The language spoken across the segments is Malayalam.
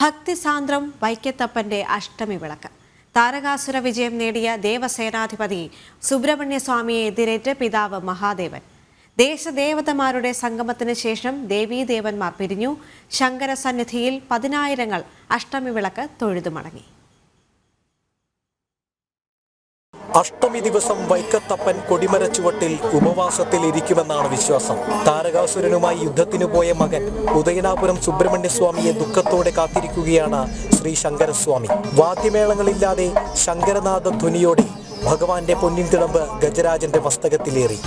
ഭക്തിസാന്ദ്രം വൈക്കത്തപ്പന്റെ അഷ്ടമി വിളക്ക്. താരകാസുര വിജയം നേടിയ ദേവസേനാധിപതി സുബ്രഹ്മണ്യസ്വാമിയെ എതിരേറ്റ് പിതാവ് മഹാദേവൻ. ദേശദേവതമാരുടെ സംഗമത്തിന് ശേഷം ദേവീദേവന്മാർ പിരിഞ്ഞു. ശങ്കര സന്നിധിയിൽ പതിനായിരങ്ങൾ അഷ്ടമി വിളക്ക് തൊഴുതു മടങ്ങി. അഷ്ടമി ദിവസം വൈക്കത്തപ്പൻ കൊടിമര ചുവട്ടിൽ ഉപവാസത്തിൽ ഇരിക്കുമെന്നാണ് വിശ്വാസം. താരകാസുരനുമായി യുദ്ധത്തിനു പോയ മകൻ ഉദയനാപുരം സുബ്രഹ്മണ്യസ്വാമിയെ ദുഃഖത്തോടെ കാത്തിരിക്കുകയാണ് ശ്രീ ശങ്കരസ്വാമി. വാദ്യമേളങ്ങളില്ലാതെ ശങ്കരനാഥ ധ്വനിയോടെ ഭഗവാന്റെ പൊന്നിൻ തിളമ്പ് ഗജരാജന്റെ മസ്തകത്തിലേറി.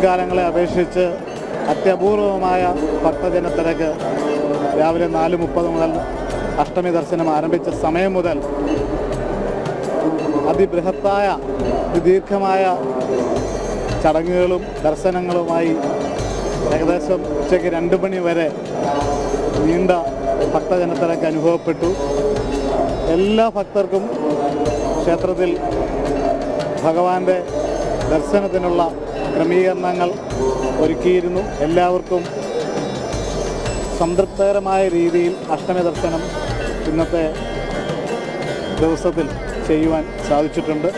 മുൻകാലങ്ങളെ അപേക്ഷിച്ച് അത്യപൂർവമായ ഭക്തജനത്തിരക്ക് രാവിലെ നാല് മുപ്പത് മുതൽ അഷ്ടമി ദർശനം ആരംഭിച്ച സമയം മുതൽ അതിബൃഹത്തായ ദീർഘമായ ചടങ്ങുകളും ദർശനങ്ങളുമായി ഏകദേശം ഉച്ചയ്ക്ക് രണ്ട് മണി വരെ നീണ്ട ഭക്തജനത്തിരക്ക് അനുഭവപ്പെട്ടു. എല്ലാ ഭക്തർക്കും ക്ഷേത്രത്തിൽ ഭഗവാന്റെ ദർശനത്തിനുള്ള ക്രമീകരണങ്ങൾ ഒരുക്കിയിരുന്നു. എല്ലാവർക്കും സംതൃപ്തകരമായ രീതിയിൽ അഷ്ടമി ദർശനം ഇന്നത്തെ ദിവസത്തിൽ ചെയ്യുവാൻ സാധിച്ചിട്ടുണ്ട്.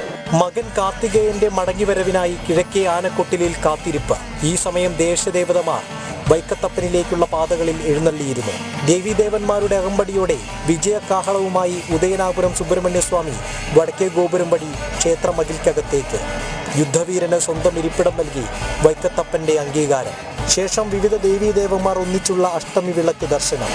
മകൻ കാർത്തികേയന്റെ മടങ്ങിവരവിനായി കിഴക്കേ ആനക്കൊട്ടിലിൽ കാത്തിരിപ്പ്. ഈ സമയം ദേശദേവതമാർ വൈക്കത്തപ്പനിലേക്കുള്ള പാതകളിൽ എഴുന്നള്ളിയിരുന്നു. ദേവീദേവന്മാരുടെ അകമ്പടിയോടെ വിജയകാഹളവുമായി ഉദയനാപുരം സുബ്രഹ്മണ്യസ്വാമി വടക്കേ ഗോപുരം വഴി ക്ഷേത്രമതിൽക്കകത്തേക്ക് യുദ്ധവീരന് സ്വന്തം ഇരിപ്പിടം നൽകി വൈക്കത്തപ്പന്റെ അംഗീകാരം. ശേഷം വിവിധ ദേവീദേവന്മാർ ഒന്നിച്ചുള്ള അഷ്ടമി വിളക്ക് ദർശനം.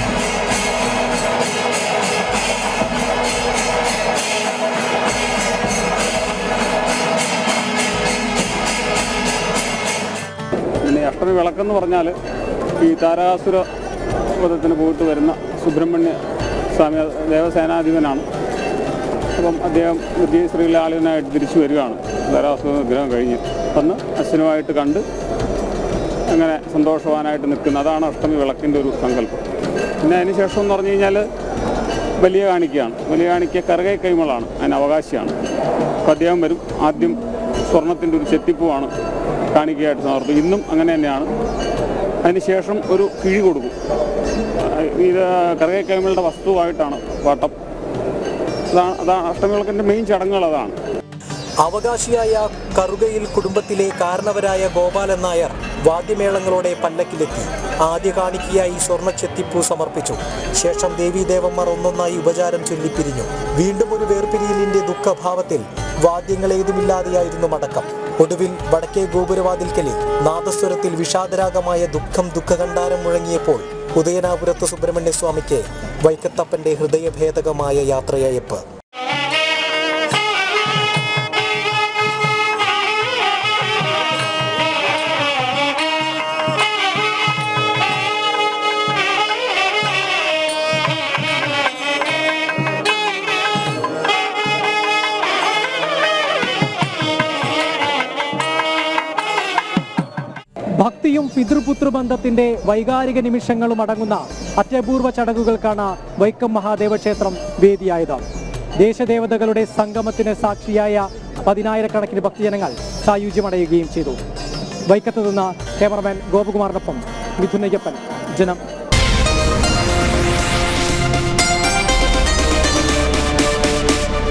അഷ്ടമി വിളക്കെന്ന് പറഞ്ഞാൽ ഈ താരാസുര പദത്തിന് പോയിട്ട് വരുന്ന സുബ്രഹ്മണ്യ സ്വാമി ദേവസേനാധിപനാണ്. അപ്പം അദ്ദേഹം വിജയശ്രീലാളിനായിട്ട് തിരിച്ചു വരികയാണ്. താരാസുര വിഗ്രഹം കഴിഞ്ഞ് വന്ന് അച്ഛനുമായിട്ട് കണ്ട് അങ്ങനെ സന്തോഷവാനായിട്ട് നിൽക്കുന്നു. അതാണ് അഷ്ടമി വിളക്കിന്റെ ഒരു സങ്കല്പം. പിന്നെ അതിന് ശേഷം എന്ന് പറഞ്ഞു കഴിഞ്ഞാൽ വലിയ കാണിക്കയാണ്. വലിയ കാണിക്ക കറുകൈ കൈമളാണ്. അതിന് അവകാശിയാണ്. അപ്പോൾ അദ്ദേഹം വരും. ആദ്യം സ്വർണത്തിന്റെ ഒരു ചെത്തിപ്പൂവാണ് കാണിക്കയായിട്ട് സമർപ്പിക്കും ഇന്നും അങ്ങനെ തന്നെയാണ്. അതിനുശേഷം ഒരു കിഴി കൊടുക്കും. ഇത് കറുകൈ കൈമളുടെ വസ്തുവായിട്ടാണ് വട്ടം. അതാണ് അതാണ് അഷ്ടമിവിളക്കിന്റെ മെയിൻ ചടങ്ങുകൾ അതാണ്. അവകാശിയായ കറുകയിൽ കുടുംബത്തിലെ കാരണവരായ ഗോപാലൻ നായർ വാദ്യമേളങ്ങളോടെ പല്ലക്കിലെത്തി. ആദ്യ കാണിക്കയായി സ്വർണ ചെത്തിപ്പൂ സമർപ്പിച്ചു. ശേഷം ദേവീദേവന്മാർ ഒന്നൊന്നായി ഉപചാരം ചൊല്ലിപ്പിരിഞ്ഞു വീണ്ടും ഒരു വേർപിരിയലിന്റെ ദുഃഖഭാവത്തിൽ വാദ്യങ്ങളേതുമില്ലാതെയായിരുന്നു മടക്കം. ഒടുവിൽ വടക്കേ ഗോപുരവാതിൽക്കലിൽ നാദസ്വരത്തിൽ വിഷാദരാഗമായ ദുഃഖം ദുഃഖകണ്ഠാരം മുഴങ്ങിയപ്പോൾ ഉദയനാപുരത്ത് സുബ്രഹ്മണ്യസ്വാമിക്ക് വൈക്കത്തപ്പന്റെ ഹൃദയഭേദകമായ യാത്രയയപ്പ്. ഭക്തിയും പിതൃപുത്ര ബന്ധത്തിന്റെ വൈകാരിക നിമിഷങ്ങളും അടങ്ങുന്ന അത്യപൂർവ ചടങ്ങുകൾക്കാണ് വൈക്കം മഹാദേവ ക്ഷേത്രം വേദിയായത്. ദേശദേവതകളുടെ സംഗമത്തിന് സാക്ഷിയായ പതിനായിരക്കണക്കിന് ഭക്തജനങ്ങൾ സായുജ്യമടയുകയും ചെയ്തു. വൈക്കത്തു നിന്ന് ക്യാമറമാൻ ഗോപകുമാറിനൊപ്പം മിഥുനയ്യപ്പൻ ജനം